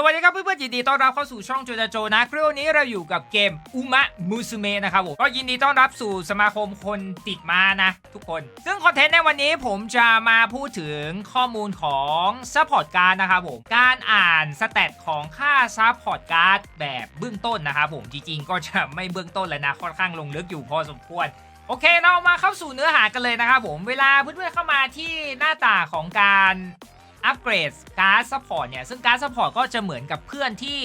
สวัสดีครับเพื่อนๆยินดีต้อนรับเข้าสู่ช่องโจจาโจนะคลิปวันนี้เราอยู่กับเกมอุมะมูซุเมะนะครับผมก็ยินดีต้อนรับสู่สมาคมคนติดมานะ ทุกคน ซึ่งคอนเทนต์ในวันนี้ผมจะมาพูดถึงข้อมูลของซัพพอร์ตการ์ดนะครับผมการอ่านสเตตของค่าซัพพอร์ตการ์ดแบบเบื้องต้นนะครับผมจริงๆ ก็จะไม่เบื้องต้นแล้วนะค่อนข้างลงลึกอยู่พอสมควรโอเคเรามาเข้าสู่เนื้อหากันเลยนะครับผม เวลาเพื่อนๆเข้ามาที่หน้าตาของการ อัปเกรดการ์ดซัพพอร์ตเนี่ยซึ่งการ์ดซัพพอร์ตก็จะเหมือนกับเพื่อนที่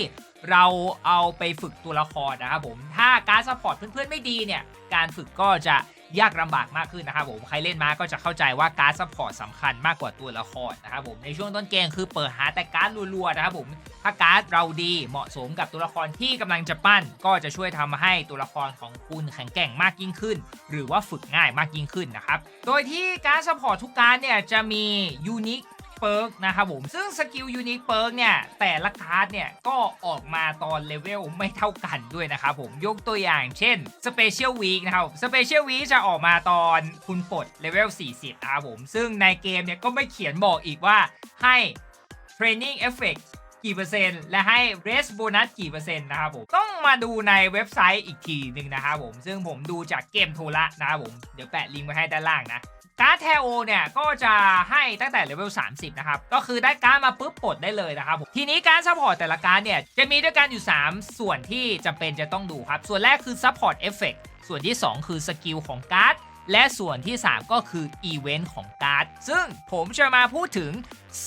เราเอาไปฝึกตัวละครนะครับผมถ้าการ์ดซัพพอร์ตเพื่อนๆไม่ดีเนี่ยการฝึกก็จะยากลำบากมากขึ้นนะครับผมใครเล่นมาก็จะเข้าใจว่าการ์ดซัพพอร์ตสำคัญมากกว่าตัวละครนะครับผมในช่วงต้นเกมคือเปิดหาแต่การ์ดรัวๆนะครับผมถ้าการ์ดเราดีเหมาะสมกับตัวละครที่กำลังจะปั้น ก็จะช่วยทำให้ตัวละครของคุณแข็งแกร่งมากยิ่งขึ้น หรือว่าฝึกง่ายมากยิ่งขึ้นนะครับโดยที่การ์ดซัพพอร์ตทุกการ์ดเนี่ยจะมียูนิค เปิร์กนะครับผม ซึ่งสกิลยูนิคเปิร์กเนี่ยแต่ละคาร์ดเนี่ยก็ออกมาตอนเลเวลไม่เท่ากันด้วยนะครับผมยกตัวอย่างเช่นสเปเชียลวีคนะครับสเปเชียลวีคจะออกมาตอนคุณปลดเลเวล40นะครับผม ซึ่งในเกมเนี่ยก็ไม่เขียนบอกอีกว่าให้ Training Effect กี่เปอร์เซ็นต์และให้ Rest Bonus กี่เปอร์เซ็นต์นะครับผมต้องมาดูในเว็บไซต์อีกทีหนึ่งนะครับผม ซึ่งผมดูจากเกมโทระนะครับผม เดี๋ยวแปะลิงก์ไว้ให้ด้านล่างนะการ์ดแทโอเนี่ยก็จะให้ตั้งแต่เลเวล 30 นะครับ ก็คือได้การ์ดมาปุ๊บปลดได้เลยนะครับผมทีนี้การซัพพอร์ตแต่ละการ์ดเนี่ย จะมีด้วยกันอยู่ 3 ส่วนที่จำเป็นจะต้องดูครับ ส่วนแรกคือซัพพอร์ตเอฟเฟกส่วนที่ 2 คือสกิลของการ์ด และส่วนที่ 3 ก็คืออีเวนต์ของการ์ด ซึ่งผมจะมาพูดถึง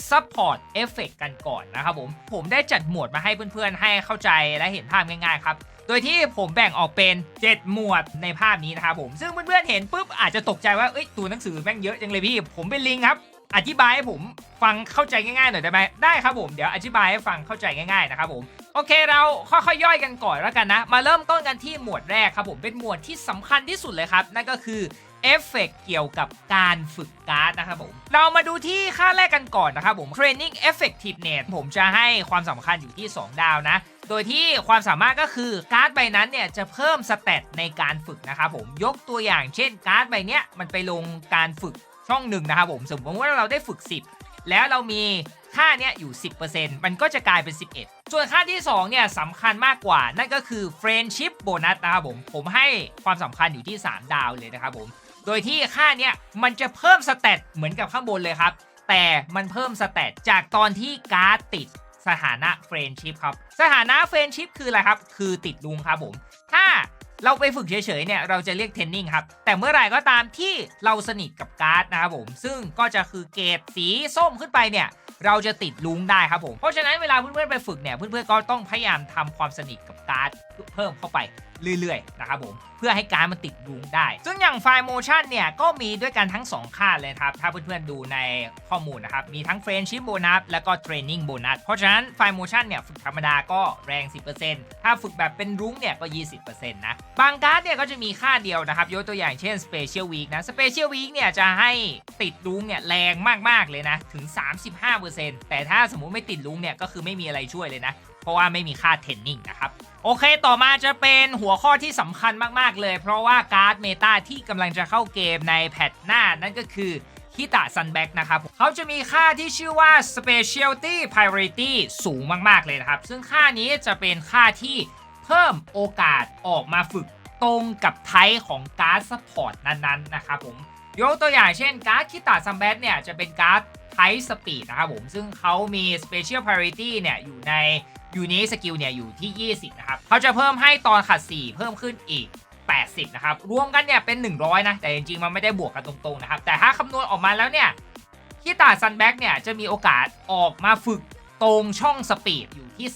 Support Effect กันก่อนนะครับผม ผมได้จัดหมวดมาให้เพื่อนๆ ให้เข้าใจและเห็นภาพง่ายๆ ครับ โดยที่ผมแบ่งออกเป็น 7 หมวดในภาพนี้นะครับผม ซึ่งเพื่อนๆ เห็นปุ๊บอาจจะตกใจว่า เอ้ย ตัวหนังสือแม่งเยอะจังเลยพี่ ผมเป็นลิงครับอธิบายให้ผมฟังเข้าใจง่ายๆหน่อยได้ไหมได้ครับผมเดี๋ยวอธิบายให้ฟังเข้าใจง่ายๆนะครับผมโอเคเราค่อยๆย่อยกันก่อนแล้วกันนะ มาเริ่มต้นกันที่หมวดแรกครับผมเป็นหมวดที่สำคัญที่สุดเลยครับ นั่นก็คือ เอฟเฟกเกี่ยวกับการฝึกการ์ดนะครับผม เรามาดูที่ค่าแรกกันก่อนนะครับผม Training Effectiveness ผมจะให้ความสำคัญอยู่ที่ 2 ดาวนะ โดยที่ความสามารถก็คือการ์ดใบนั้นเนี่ยจะเพิ่มสเตตในการฝึกนะครับผม ยกตัวอย่างเช่นการ์ดใบเนี้ยมันไปลงการฝึกช่องหนึ่งนะครับผม สมมติว่าเราได้ฝึก 10 แล้วเรามีค่าเนี้ยอยู่ 10%มันก็จะกลายเป็น 11 ส่วนค่าที่ 2 เนี่ยสำคัญมากกว่า นั่นก็คือ Friendship Bonus นะครับผม ผมให้ความสำคัญอยู่ที่ 3 ดาวเลยนะครับผม โดยที่ค่าเนี้ยมันจะเพิ่มสเตตเหมือนกับข้างบนเลยครับ แต่มันเพิ่มสเตตจากตอนที่การ์ดติดสถานะเฟรนชิพครับ สถานะเฟรนชิพคืออะไรครับ คือติดลุงครับผม ถ้าเราไปฝึกเฉยๆเนี่ยเราจะเรียกเทนนิ่งครับ แต่เมื่อไหร่ก็ตามที่เราสนิทกับการ์ดนะครับผม ซึ่งก็จะคือเกรดสีส้มขึ้นไปเนี่ยเราจะติดลุงได้ครับผม เพราะฉะนั้นเวลาเพื่อนๆไปฝึกเนี่ยเพื่อนๆก็ต้องพยายามทำความสนิทกับการ์ด เพิ่มเข้าไปเรื่อยๆนะครับผมเพื่อให้การดมันติดลุงได้ ซึ่งอย่างไฟล์โมชั่นเนี่ยก็มีด้วยกันทั้ง 2 ค่าเลยครับ ถ้าเพื่อนๆดูในข้อมูลนะครับ มีทั้งเฟรนชิพโบนัสแล้วก็เทรนนิ่งโบนัสเพราะฉะนั้นไฟล์โมชั่นเนี่ยฝึกธรรมดาก็แรง 10%ถ้าฝึกแบบเป็นรุ้งเนี่ยก็ 20%นะ บางการ์ดเนี่ยก็จะมีค่าเดียวนะครับยกตัวอย่างเช่น Special Week นะ Special Week เนี่ยจะให้ติดลุงเนี่ยแรงมากๆเลยนะถึง 35%แต่ถ้าสมมุติไม่ติดลุงเนี่ยก็คือไม่มีอะไรช่วยเลยนะ เพราะว่าไม่มีค่าเทนนิ่งนะครับโอเค ต่อมาจะเป็นหัวข้อที่สำคัญมาก ๆ เลย เพราะว่าการ์ดเมตาที่กำลังจะเข้าเกมในแพทหน้านั่นก็คือฮิตะซันแบ็กนะครับ เขาจะมีค่าที่ชื่อว่า Specialty Priority สูงมาก ๆ เลยนะครับ ซึ่งค่านี้จะเป็นค่าที่เพิ่มโอกาสออกมาฝึกตรงกับไทป์ของการ์ดซัพพอร์ตนั้น ๆ นะครับผม ยกตัวอย่างเช่นการ์ดคิตาซัมแบทเนี่ยจะเป็นการ์ด ไทสปีดนะครับผมซึ่งเขามี Special Priority เนี่ยอยู่ในยูนิสกิลเนี่ยอยู่ที่ 20 นะครับเขาจะเพิ่มให้ตอนขัด 4 เพิ่มขึ้นอีก 80 นะครับ รวมกันเนี่ยเป็น 100 นะ แต่จริงๆ มันไม่ได้บวกกันตรงๆ นะครับ แต่ถ้าคำนวณออกมาแล้วเนี่ยคิตาซันแบ็กเนี่ยจะมีโอกาสออกมาฝึกตรงช่องสปีดอยู่ที่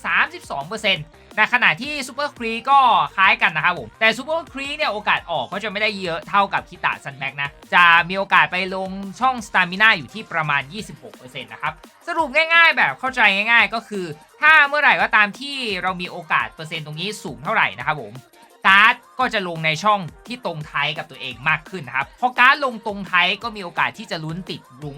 32% ในขณะที่ซูเปอร์ครีก็คล้ายกันนะครับผม แต่ซูเปอร์ครีเนี่ยโอกาสออกก็จะไม่ได้เยอะเท่ากับคิตาซันแบ็กนะ จะมีโอกาสไปลงช่องสตามิน่าอยู่ที่ประมาณ 26%นะครับ สรุปง่าย ๆ แบบเข้าใจง่าย ๆ ก็คือ ถ้าเมื่อไหร่ก็ตามที่เรามีโอกาสเปอร์เซ็นต์ตรงนี้สูงเท่าไหร่นะครับผมการ์ดก็จะลงในช่องที่ตรงไทยกับตัวเองมากขึ้นนะครับ พอการ์ดลงตรงไทยก็มีโอกาสที่จะลุ้นติดรุ้ง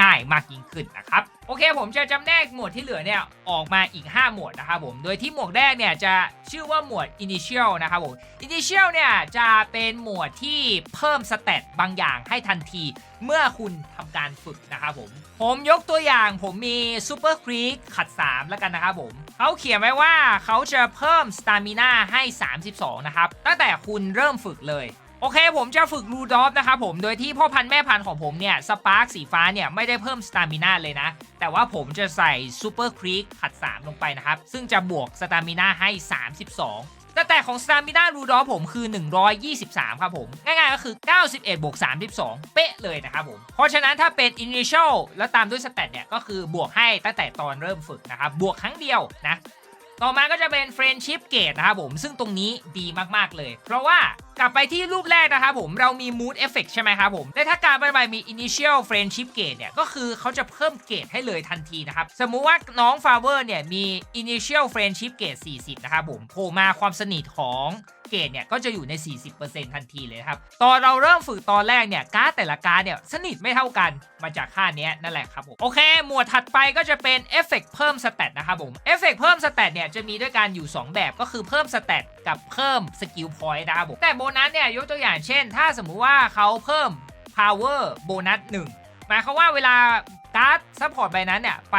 ง่ายมากยิ่งขึ้นนะครับ โอเคผมจะจำแนกหมวดที่เหลือเนี่ยออกมาอีก 5 หมวดนะครับผม โดยที่หมวดแรกเนี่ยจะชื่อว่าหมวด initial นะครับผม initial เนี่ยจะเป็นหมวดที่เพิ่มสเตตบางอย่างให้ทันทีเมื่อคุณทำการฝึกนะครับผม ผมยกตัวอย่างผมมี Super Creek ขัด 3 แล้วกันนะครับผม เขาเขียนไว้ว่าเขาจะเพิ่ม Stamina ให้ 32 นะครับ ตั้งแต่คุณเริ่มฝึกเลย โอเคผมจะฝึกรูดอฟนะครับผมโดยที่พ่อพันธุ์แม่พันธุ์ของผมเนี่ยสปาร์คสีฟ้าเนี่ยไม่ได้เพิ่มสตามินาเลยนะ แต่ว่าผมจะใส่ซูเปอร์ครีกขัด 3 ลงไปนะครับ ซึ่งจะบวกสตามินาให้ 32 แต่แต่ของสตามินารูดอฟผมคือ 123 ครับผม ง่ายๆก็คือ 91บวก32 เป๊ะเลยนะครับผม เพราะฉะนั้นถ้าเป็น initial แล้วตามด้วยสเตตเนี่ยก็คือบวกให้ตั้งแต่ตอนเริ่มฝึกนะครับบวกครั้งเดียวนะ ต่อมาก็จะเป็น Friendship Gate นะครับผม ซึ่งตรงนี้ดีมากๆเลย เพราะว่ากลับไปที่รูปแรกนะครับผมเรามี Mood Effect ใช่ไหมครับผมแต่ถ้าการไปไปมี Initial Friendship Gate เนี่ย ก็คือเขาจะเพิ่มเกรดให้เลยทันทีนะครับ สมมุติว่าน้อง f a v e r เนี่ยมี Initial Friendship Gate 40 นะครับผมโผล่มาความสนิทของ เกรดเนี่ยก็จะอยู่ใน 40%ทันทีเลยครับ ตอนเราเริ่มฝึกตอนแรกเนี่ยการ์ดแต่ละการ์ดเนี่ยสนิทไม่เท่ากันมาจากค่านี้นั่นแหละครับผมโอเค หมวดถัดไปก็จะเป็นเอฟเฟกเพิ่มสเตตนะครับผมเอฟเฟกเพิ่มสเตตเนี่ยจะมีด้วยกันอยู่ 2 แบบก็คือเพิ่มสเตตกับเพิ่มสกิลพอยต์นะครับผมแต่โบนัสเนี่ยยกตัวอย่างเช่น ถ้าสมมุติว่าเขาเพิ่ม power โบนัส1หมายความว่าเวลาการ์ดซัพพอร์ตใบนั้นเนี่ยไป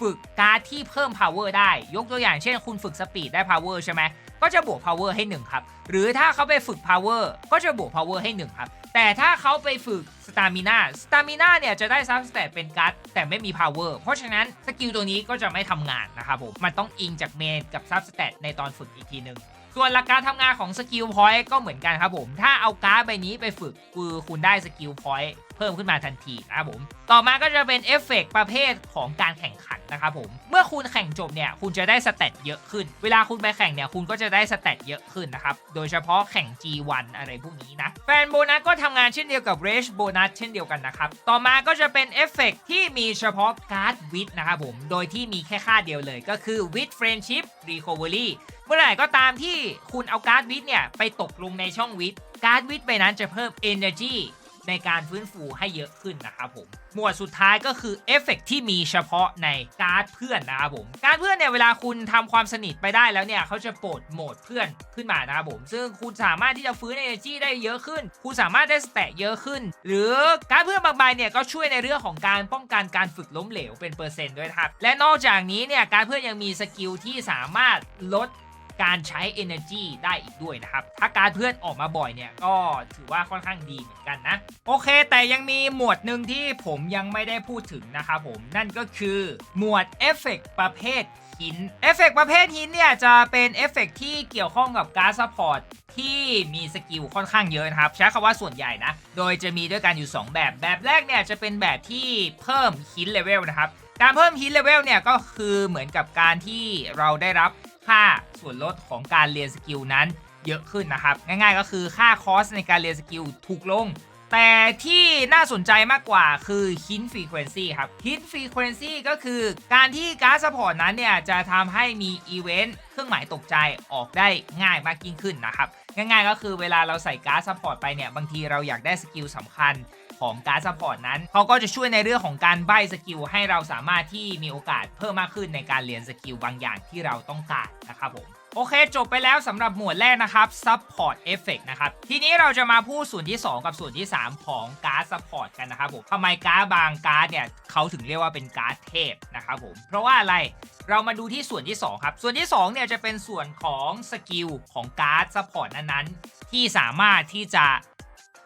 ฝึกการ์ดที่เพิ่ม power ได้ ยกตัวอย่างเช่น คุณฝึกสปีดได้ power ใช่ไหม ก็จะบวก power ให้ 1 ครับ หรือถ้าเขาไปฝึก power ก็จะบวก power ให้ 1 ครับ แต่ถ้าเขาไปฝึก stamina stamina เนี่ยจะได้ sub stat เป็นการ์ดแต่ไม่มี power เพราะฉะนั้นสกิลตัวนี้ก็จะไม่ทำงานนะครับผม มันต้องอิงจากเมนกับ sub stat ในตอนฝึกอีกทีหนึ่งส่วนหลักการทำงานของสกิลพอยต์ก็เหมือนกันครับผม ถ้าเอาการ์ดใบนี้ไปฝึกคือคุณได้สกิลพอยต์เพิ่มขึ้นมาทันทีนะครับผม ต่อมาก็จะเป็นเอฟเฟกต์ประเภทของการแข่งขัน นะครับผม เมื่อคุณแข่งจบเนี่ยคุณจะได้สเตตเยอะขึ้น เวลาคุณไปแข่งเนี่ยคุณก็จะได้สเตตเยอะขึ้นนะครับ โดยเฉพาะแข่ง G1 อะไรพวกนี้นะ แฟนโบนัสก็ทำงานเช่นเดียวกับ Rage โบนัสเช่นเดียวกันนะครับ ต่อมาก็จะเป็นเอฟเฟกต์ที่มีเฉพาะการ์ดวิดนะครับผม โดยที่มีแค่ค่าเดียวเลย ก็คือ with friendship recovery เมื่อไหร่ก็ตามที่คุณเอาการ์ดวิทเนี่ยไปตกลงในช่องวิทการ์ดวิทใบนั้นจะเพิ่ม energy ในการฟื้นฟูให้เยอะขึ้นนะครับผม หมวดสุดท้ายก็คือเอฟเฟกที่มีเฉพาะในการ์ดเพื่อนนะครับผม การเพื่อนเนี่ยเวลาคุณทำความสนิทไปได้แล้วเนี่ยเขาจะปลดโหมดเพื่อนขึ้นมานะครับผม ซึ่งคุณสามารถที่จะฟื้น energy ได้เยอะขึ้น คุณสามารถได้สแตทเยอะขึ้น หรือการเพื่อนบางใบเนี่ยก็ช่วยในเรื่องของการป้องกันการฝึกล้มเหลวเป็นเปอร์เซ็นต์ด้วยครับ และนอกจากนี้เนี่ยการเพื่อนยังมีสกิลที่สามารถลด การใช้ energy ได้อีกด้วยนะครับ ถ้าการเพื่อนออกมาบ่อยเนี่ย ก็ถือว่าค่อนข้างดีเหมือนกันนะ โอเค แต่ยังมีหมวดหนึ่งที่ผมยังไม่ได้พูดถึงนะครับผม นั่นก็คือหมวดเอฟเฟกประเภทหิน เอฟเฟกประเภทหินเนี่ย จะเป็นเอฟเฟกที่เกี่ยวข้องกับการซัพพอร์ตที่มีสกิลค่อนข้างเยอะนะครับ ใช้คำว่าส่วนใหญ่นะ โดยจะมีด้วยกันอยู่ 2 แบบ แบบแรกเนี่ยจะเป็นแบบที่เพิ่มหินเลเวลนะครับ การเพิ่มฮิตเลเวลเนี่ยก็คือเหมือนกับการที่เราได้รับ ค่าส่วนลดของการเรียนสกิลนั้นเยอะขึ้นนะครับ ง่าย ๆ ก็คือค่าคอสในการเรียนสกิลถูกลง แต่ที่น่าสนใจมากกว่าคือฮินฟรีเควนซีครับฮินฟรีเควนซีก็คือการที่การ์ดซัพพอร์ตนั้นเนี่ย จะทำให้มีอีเวนต์เครื่องหมายตกใจออกได้ง่ายมากยิ่งขึ้นนะครับ ง่ายๆ ก็คือเวลาเราใส่การ์ดซัพพอร์ตไปเนี่ย บางทีเราอยากได้สกิลสำคัญ ของการซัพพอร์ตนั้นเขาก็จะช่วยในเรื่องของการใบสกิลให้เราสามารถที่มีโอกาสเพิ่มมากขึ้นในการเรียนสกิลบางอย่างที่เราต้องการนะครับผมโอเค จบไปแล้วสำหรับหมวดแรกนะครับ Support Effect นะครับ ทีนี้เราจะมาพูดส่วนที่ 2 กับส่วนที่ 3 ของการ์ด Support กันนะครับผมทำไมการ์ดบางการ์ดเนี่ยเขาถึงเรียกว่าเป็นการ์ดเทพนะครับผม เพราะว่าอะไรเรามาดูที่ส่วนที่ 2 ครับ ส่วนที่ 2 เนี่ยจะเป็นส่วนของสกิลของการ์ด Support นั้นๆ ที่สามารถที่จะ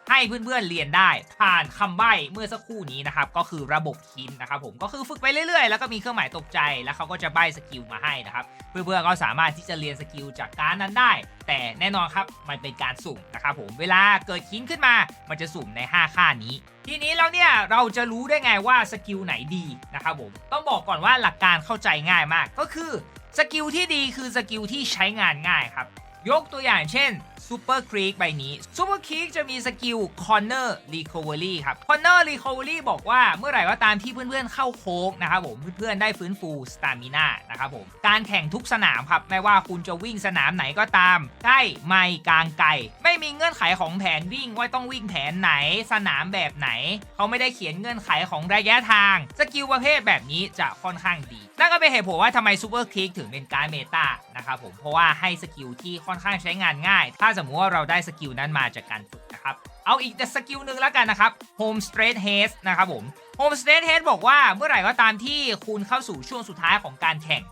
ให้เพื่อนๆเรียนได้ผ่านคำใบ้เมื่อสักครู่นี้นะครับก็คือระบบคินนะครับผมก็คือฝึกไปเรื่อยๆ แล้วก็มีเครื่องหมายตกใจแล้วเขาก็จะใบ้สกิลมาให้นะครับเพื่อนๆก็สามารถที่จะเรียนสกิลจากการนั้นได้ แต่แน่นอนครับมันเป็นการสุ่มนะครับผมเวลาเกิดคินขึ้นมา มันจะสุ่มใน 5 ค่านี้ทีนี้แล้วเนี่ยเราจะรู้ได้ไงว่าสกิลไหนดีนะครับผมต้องบอกก่อนว่าหลักการเข้าใจง่ายมากก็คือสกิลที่ดีคือสกิลที่ใช้งานง่ายครับ ยกตัวอย่างเช่น Super Creek ใบนี้ Super Creek จะมีสกิล Corner Recovery ครับ Corner Recovery บอกว่าเมื่อไหร่ก็ตามที่เพื่อนๆเข้าโค้งนะครับผมเพื่อนๆได้ฟื้นฟู Stamina นะครับผมการแข่งทุกสนามครับไม่ว่าคุณจะวิ่งสนามไหนก็ตามใกล้ไม่กลางไกลไม่มีเงื่อนไขของแผนวิ่งว่าต้องวิ่งแผนไหน สนามแบบไหน เขาไม่ได้เขียนเงื่อนไขของระยะทางสกิลประเภทแบบนี้จะค่อนข้างดีนั่นก็เป็นเหตุผลว่าทำไม Super Kick ถึงเป็นการดเมตานะครับผมเพราะว่าให้สกิลที่ค่อนอนข้างใช้งานง่าย ถ้าสมมุติว่าเราได้สกิลนั้นมาจากการฝึกนะครับ เอาอีกสกิลหนึ่งแล้วกันนะครับ Home Straight Haste นะครับผม Home Straight Haste บอกว่าเมื่อไหร่ก็ตามที่คุณเข้าสู่ช่วงสุดท้ายของการแข่ง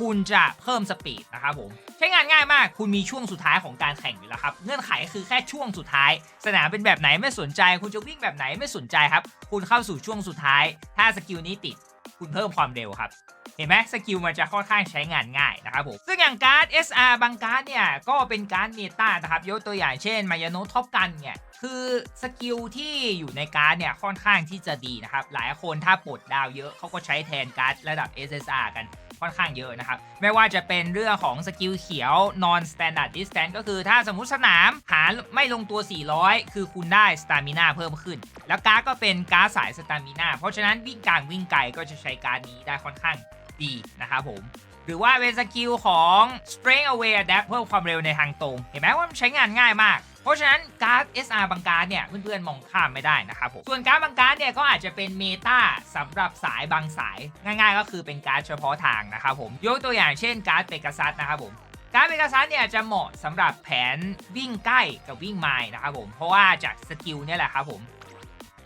คุณจะเพิ่มสปีดนะครับผมใช้งานง่ายมากคุณมีช่วงสุดท้ายของการแข่งอยู่แล้วครับ เงื่อนไขคือแค่ช่วงสุดท้าย สนามเป็นแบบไหนไม่สนใจ คุณจะวิ่งแบบไหนไม่สนใจครับ คุณเข้าสู่ช่วงสุดท้าย ถ้าสกิลนี้ติด คุณเพิ่มความเร็วครับ เห็นไหมสกิลมันจะค่อนข้างใช้งานง่ายนะครับผมซึ่งอย่างการ์ด SR บางการ์ดเนี่ยก็เป็นการ์ดเมตานะครับยกตัวอย่างเช่นมายาโนท็อปกันเนี่ยคือสกิลที่อยู่ในการ์ดเนี่ยค่อนข้างที่จะดีนะครับหลายคนถ้าปลดดาวเยอะเขาก็ใช้แทนการ์ดระดับ SSR กันค่อนข้างเยอะนะครับ ไม่ว่าจะเป็นเรื่องของสกิลเขียว non standard distance ก็คือถ้าสมมุติสนามหาไม่ลงตัว 400 คือคุณได้สตามิน่าเพิ่มขึ้น แล้วการ์ดก็เป็นการ์ดสายสตามิน่าเพราะฉะนั้นวิ่งกลางวิ่งไกลก็จะใช้การ์ดนี้ได้ค่อนข้าง ดีนะครับผม หรือว่าเป็นสกิลของ strength away adapt เพิ่มความเร็วในทางตรง เห็นไหมว่ามันใช้งานง่ายมากเพราะฉะนั้นการ์ด SR บางการ์ดเนี่ยเพื่อนๆมองข้ามไม่ได้นะครับผม ส่วนการ์ดบางการ์ดเนี่ยก็อาจจะเป็นเมตาสำหรับสายบางสายง่ายๆ ก็คือเป็นการ์ดเฉพาะทางนะครับผมยกตัวอย่างเช่นการ์ดเปกัซัสนะครับผมการ์ดเปกัซัสเนี่ยจะเหมาะสำหรับแผนวิ่งใกล้กับวิ่งไมล์นะครับผมเพราะว่าจากสกิลเนี่ยแหละครับผม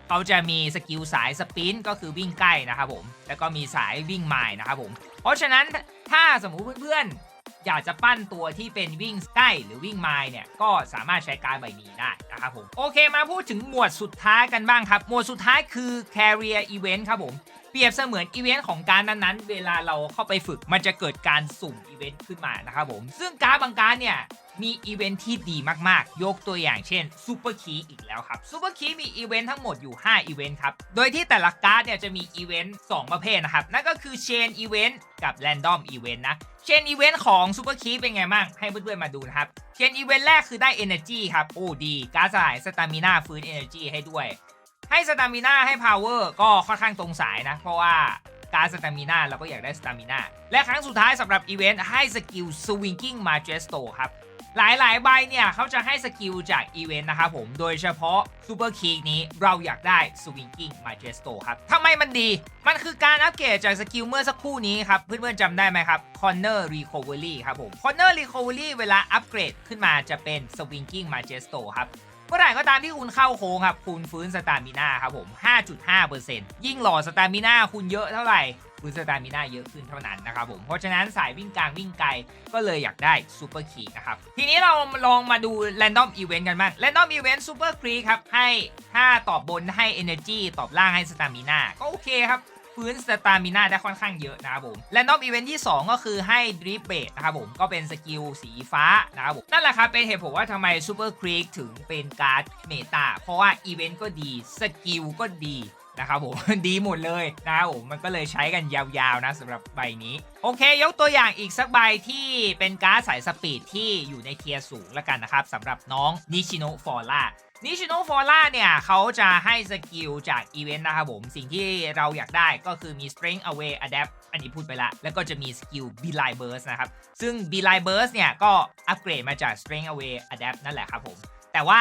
เขาจะมีสกิลสายสปินก็คือวิ่งใกล้นะครับผม แล้วก็มีสายวิ่งไมล์นะครับผม เพราะฉะนั้นถ้าสมมุติเพื่อนๆ อยากจะปั้นตัวที่เป็นวิ่งใกล้หรือวิ่งไมล์เนี่ย ก็สามารถใช้การใบนี้ได้นะครับผม โอเคมาพูดถึงหมวดสุดท้ายกันบ้างครับ หมวดสุดท้ายคือ Career Event ครับผม เปรียบเสมือนอีเวนต์ของการนั้นๆ เวลาเราเข้าไปฝึกมันจะเกิดการสุ่มอีเวนต์ขึ้นมานะครับผม ซึ่งการดบางการดเนี่ยมีอีเวนต์ที่ดีมากๆ ยกตัวอย่างเช่นซูเปอร์คีอีกแล้วครับซูเปอร์คีมีอีเวนต์ทั้งหมดอยู่ 5 อีเวนต์ครับ โดยที่แต่ละการ์ดเนี่ยจะมีอีเวนต์2ประเภทนะครับ นั่นก็คือเชนอีเวนต์กับแรนดอมอีเวนต์นะ เชนอีเวนต์ของซูเปอร์คีเป็นไงบ้าง ให้เพื่อนๆมาดูนะครับ เชนอีเวนต์แรกคือได้ Energy ครับ โอ้ดี การ์ดสลายสตามิน่าฟื้น Energy ให้ด้วย ให้สตามิน่าให้ power ก็ค่อนข้างตรงสายนะ เพราะว่าการสตามิน่าเราก็อยากได้สตามิน่าและครั้งสุดท้ายสำหรับอีเวนต์ให้สกิล swinging majesto ครับหลายๆ ใบเนี่ยเขาจะให้สกิลจากอีเวนต์นะครับผม โดยเฉพาะ Super k e y นี้เราอยากได้ Swinging Majesto ครับทำไมมันดี มันคือการอัปเกรดจากสกิลเมื่อสักครู่นี้ครับ เพื่อนๆจำได้ไหมครับ Corner Recovery ครับผม Corner Recovery เวลาอัปเกรดขึ้นมาจะเป็น Swinging Majesto ครับ เมื่อไหร่ก็ตามที่คุณเข้าโค้งครับ คุณฟื้นสตามิน่าครับผม 5.5%ยิ่งหล่อสตามิน่าคุณเยอะเท่าไหร่คุณสตามิน่าเยอะขึ้นเท่านั้นนะครับผม เพราะฉะนั้นสายวิ่งกลางวิ่งไกลก็เลยอยากได้ซูเปอร์คีนะครับ ทีนี้เราลองมาดู Random Event กันบ้าง Random Event Super c r e e ครับให้ถ้าตอบบนให้ Energy ตอบล่างให้สตามิน่าก็โอเคครับ ฟื้นสตามิน่าได้ค่อนข้างเยอะนะครับผม Random Event ที่ 2 ก็คือให้ Drip b a s นะครับผมก็เป็นสกิลสีฟ้านะครับผม นั่นแหละครับเป็นเหตุผลว่าทำไม Super Creek ถึงเป็นการ์ดเมตาเพราะว่าอีเวนต์ก็ดีสกิลก็ดีนะครับผมดีหมดเลยนะครับผมมันก็เลยใช้กันยาวๆนะสำหรับใบนี้ โอเค ยกตัวอย่างอีกสักใบที่เป็นการ์ดสายสปีดที่อยู่ในเทียร์สูงแล้วกันนะครับสำหรับน้องนิชิโนฟอร่า นิชิโนฟอร่าเนี่ยเขาจะให้สกิลจากอีเวนต์นะครับผม สิ่งที่เราอยากได้ก็คือมี strength away adapt อันนี้พูดไปละ แล้วก็จะมีสกิล b e l i burst นะครับ ซึ่ง b e l i burst เนี่ยก็อัปเกรดมาจาก strength away adapt นั่นแหละครับผม แต่ว่า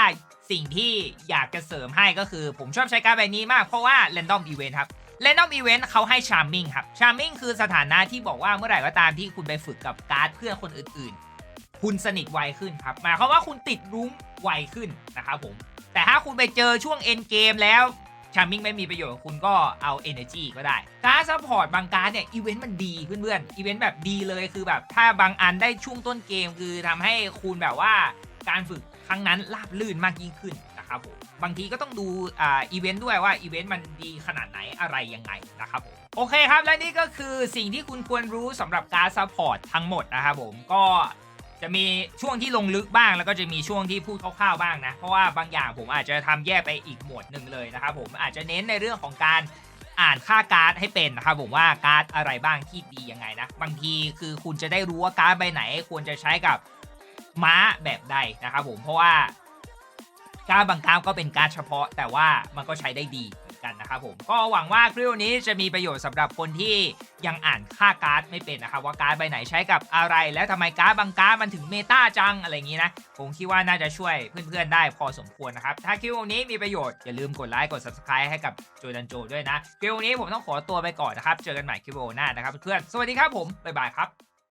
สิ่งที่อยากจะเสริมให้ก็คือผมชอบใช้การดใบนี้มากเพราะว่า random event ครับ random event เขาให้ charming ครับ charming คือสถานะที่บอกว่าเมื่อไหร่ก็ตามที่คุณไปฝึกกับการ์ดเพื่อนคนอื่นๆ คุณสนิทไวขึ้นครับหมายความว่าคุณติดรุ้งไวขึ้นนะครับผมแต่ถ้าคุณไปเจอช่วง end game แล้วชามิงไม่มีประโยชน์คุณก็เอา energy ก็ได้ การซัพพอร์ตบางการเนี่ยอีเวนต์มันดีเพื่อนๆอีเวนต์แบบดีเลยคือแบบถ้าบางอันได้ช่วงต้นเกม คือทำให้คุณแบบว่าการฝึกครั้งนั้นราบลื่นมากยิ่งขึ้นนะครับผมบางทีก็ต้องดูอ่าอีเวนต์ด้วยว่าอีเวนต์มันดีขนาดไหนอะไรยังไงนะครับผมโอเคครับและนี่ก็คือสิ่งที่คุณควรรู้สำหรับการซัพพอร์ตทั้งหมดนะครับผมก็ จะมีช่วงที่ลงลึกบ้างแล้วก็จะมีช่วงที่พูดคร่าวๆบ้างนะ เพราะว่าบางอย่างผมอาจจะทำแยกไปอีกหมวดหนึ่งเลยนะครับผมอาจจะเน้นในเรื่องของการอ่านค่าการ์ดให้เป็นนะครับผมว่าการ์ดอะไรบ้างที่ดียังไงนะ บางทีคือคุณจะได้รู้ว่าการ์ดใบไหน ควรจะใช้กับม้าแบบใดนะครับผมเพราะว่าการดบางการดก็เป็นการดเฉพาะแต่ว่ามันก็ใช้ได้ดี อนกันนะครับผมก็หวังว่าคลิปนี้จะมีประโยชน์สำหรับคนที่ยังอ่านค่าการ์ดไม่เป็นนะครับว่าการ์ดใบไหนใช้กับอะไร แล้วทำไมการ์ดบางการ์ดมันถึงเมตาจังอะไรอย่างนี้นะผมคิดว่าน่าจะช่วยเพื่อนๆได้พอสมควรนะครับถ้าคลิปนี้มีประโยชน์อย่าลืมกดไลค์กด subscribe ให้กับโจดันโจด้วยนะคลิปนี้ผมต้องขอตัวไปก่อนนะครับเจอกันใหม่คลิปหน้านะครับเพื่อนสวัสดีครับผมบ๊ายบายครับ